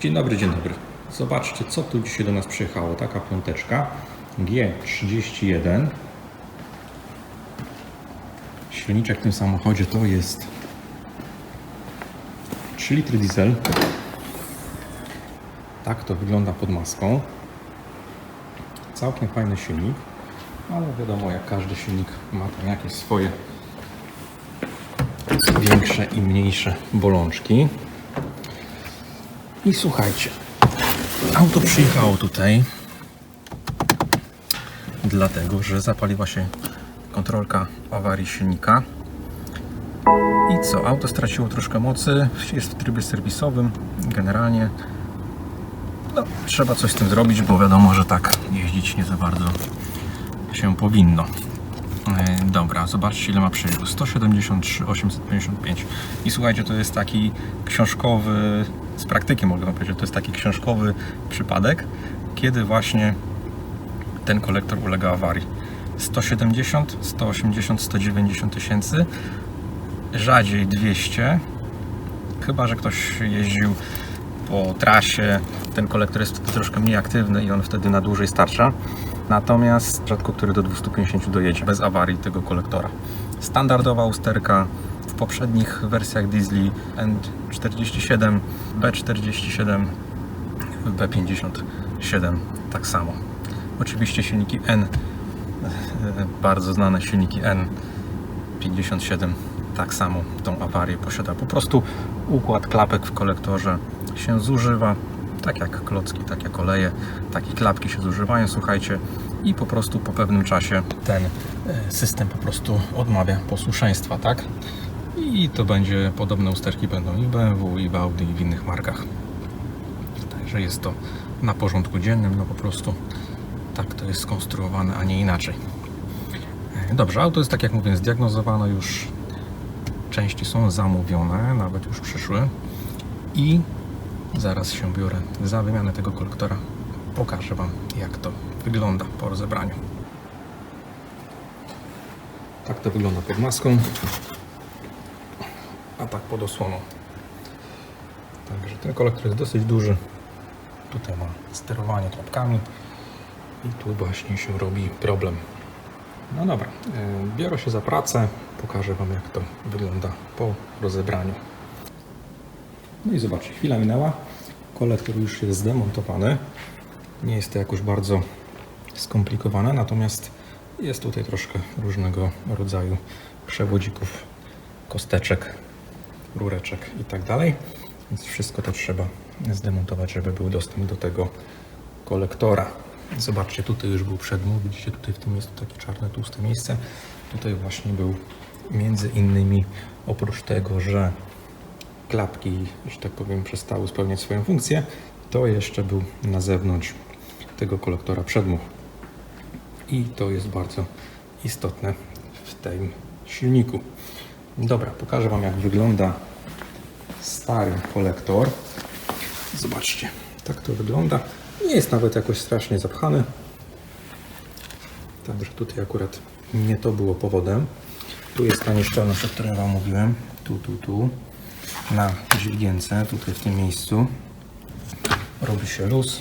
Dzień dobry, dzień dobry. Zobaczcie, co tu dzisiaj do nas przyjechało. Taka piąteczka G31. Silniczek w tym samochodzie to jest 3 litry diesel. Tak to wygląda pod maską. Całkiem fajny silnik, ale wiadomo, jak każdy silnik ma tam jakieś swoje większe i mniejsze bolączki. I słuchajcie, auto przyjechało tutaj dlatego, że zapaliła się kontrolka awarii silnika. I co? Auto straciło troszkę mocy, jest w trybie serwisowym. Generalnie no, trzeba coś z tym zrobić, bo wiadomo, że tak jeździć nie za bardzo się powinno. E, Dobra, zobaczcie ile ma przejazdu. 173 855. I słuchajcie, to jest taki książkowy, z praktyki mogę wam powiedzieć, to jest taki książkowy przypadek, kiedy właśnie ten kolektor ulega awarii. 170, 180, 190 tysięcy, rzadziej 200, chyba że ktoś jeździł po trasie, ten kolektor jest wtedy troszkę mniej aktywny i on wtedy na dłużej starcza. Natomiast rzadko który do 250 dojedzie bez awarii tego kolektora. Standardowa usterka w poprzednich wersjach diesli N47, B47, B57 tak samo. Oczywiście silniki N, e, bardzo znane silniki N57 tak samo tą awarię posiada. Po prostu układ klapek w kolektorze się zużywa, tak jak klocki, tak jak oleje, takie klapki się zużywają, słuchajcie, i po prostu po pewnym czasie ten e, system po prostu odmawia posłuszeństwa, tak? I to będzie, podobne usterki będą i BMW, i w Audi, i w innych markach. Także jest to na porządku dziennym, no po prostu tak to jest skonstruowane, a nie inaczej. E, Dobrze, auto jest tak jak mówię, zdiagnozowane już części są zamówione, nawet już przyszły i zaraz się biorę za wymianę tego kolektora. Pokażę Wam jak to wygląda po rozebraniu. Tak to wygląda pod maską, a tak pod osłoną. Także ten kolektor jest dosyć duży. Tutaj ma sterowanie klapkami i tu właśnie się robi problem. No dobra, e, biorę się za pracę, pokażę Wam jak to wygląda po rozebraniu. No i zobaczcie, chwila minęła, kolektor już jest zdemontowany. Nie jest to jakoś bardzo skomplikowane, natomiast jest tutaj troszkę różnego rodzaju przewodzików, kosteczek, rureczek i tak dalej. Więc wszystko to trzeba zdemontować, żeby był dostęp do tego kolektora. Zobaczcie, tutaj już był przedmuch, widzicie tutaj w tym miejscu takie czarne, tłuste miejsce. Tutaj właśnie był między innymi, oprócz tego, że klapki, że tak powiem, przestały spełniać swoją funkcję, to jeszcze był na zewnątrz tego kolektora przedmuch. I to jest bardzo istotne w tym silniku. Dobra, pokażę Wam jak wygląda stary kolektor. Zobaczcie, tak to wygląda. Nie jest nawet jakoś strasznie zapchany. Także tutaj akurat nie to było powodem. Tu jest ta nieszczelność, o której Wam mówiłem. Tu, tu, tu. Na dźwigience, tutaj w tym miejscu. Robi się luz.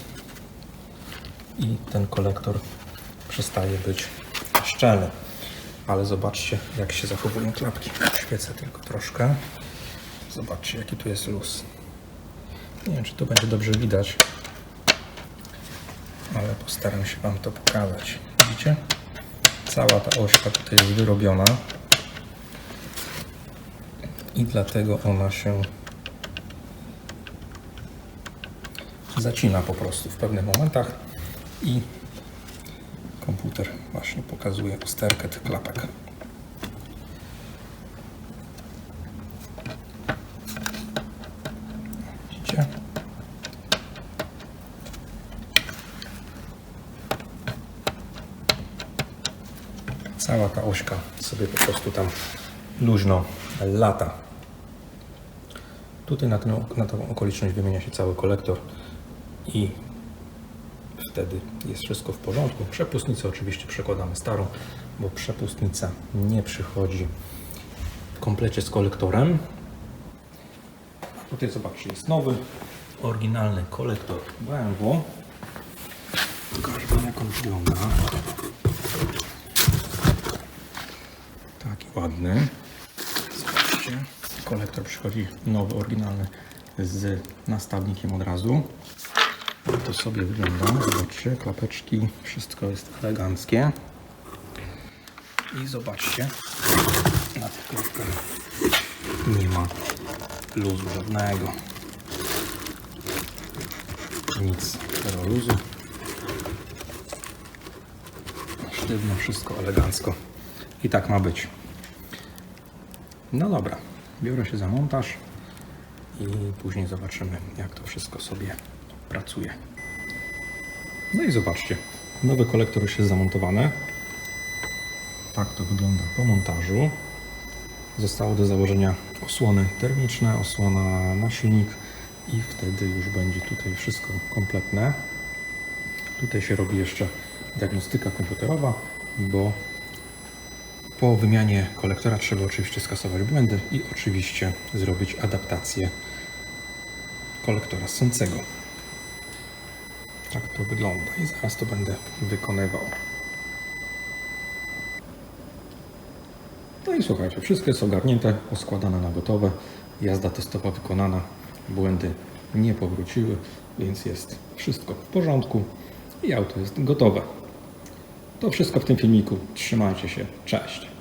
I ten kolektor przestaje być szczelny. Ale zobaczcie, jak się zachowują klapki. Świecę tylko troszkę. Zobaczcie, jaki tu jest luz. Nie wiem, czy to będzie dobrze widać, ale postaram się Wam to pokazać. Widzicie? Cała ta ośka tutaj jest wyrobiona i dlatego ona się zacina po prostu w pewnych momentach i komputer właśnie pokazuje usterkę tych klapek. Widzicie? Cała ta ośka sobie po prostu tam luźno lata. Tutaj na, ten, na tą okoliczność wymienia się cały kolektor i wtedy jest wszystko w porządku. Przepustnicę oczywiście przekładamy starą, bo przepustnica nie przychodzi w komplecie z kolektorem. Tutaj zobaczcie, jest nowy oryginalny kolektor BMW. Pokażę jak on wygląda. Taki ładny. Zobaczcie. Kolektor przychodzi nowy, oryginalny z nastawnikiem od razu. To sobie wygląda. Zobaczcie, klapeczki, wszystko jest eleganckie. I zobaczcie, na tych klapkach nie ma luzu żadnego. Nic, zero luzu. Sztywno, wszystko elegancko. I tak ma być. No dobra, biorę się za montaż i później zobaczymy, jak to wszystko sobie pracuje. No i zobaczcie, nowy kolektor już jest zamontowany. Tak to wygląda po montażu. Zostało do założenia osłony termiczne, osłona na silnik i wtedy już będzie tutaj wszystko kompletne. Tutaj się robi jeszcze diagnostyka komputerowa, bo po wymianie kolektora trzeba oczywiście skasować błędy i oczywiście zrobić adaptację kolektora sącego. Tak to wygląda i zaraz to będę wykonywał. No i słuchajcie, wszystko jest ogarnięte, poskładane na gotowe. Jazda testowa wykonana, błędy nie powróciły, więc jest wszystko w porządku i auto jest gotowe. To wszystko w tym filmiku. Trzymajcie się. Cześć.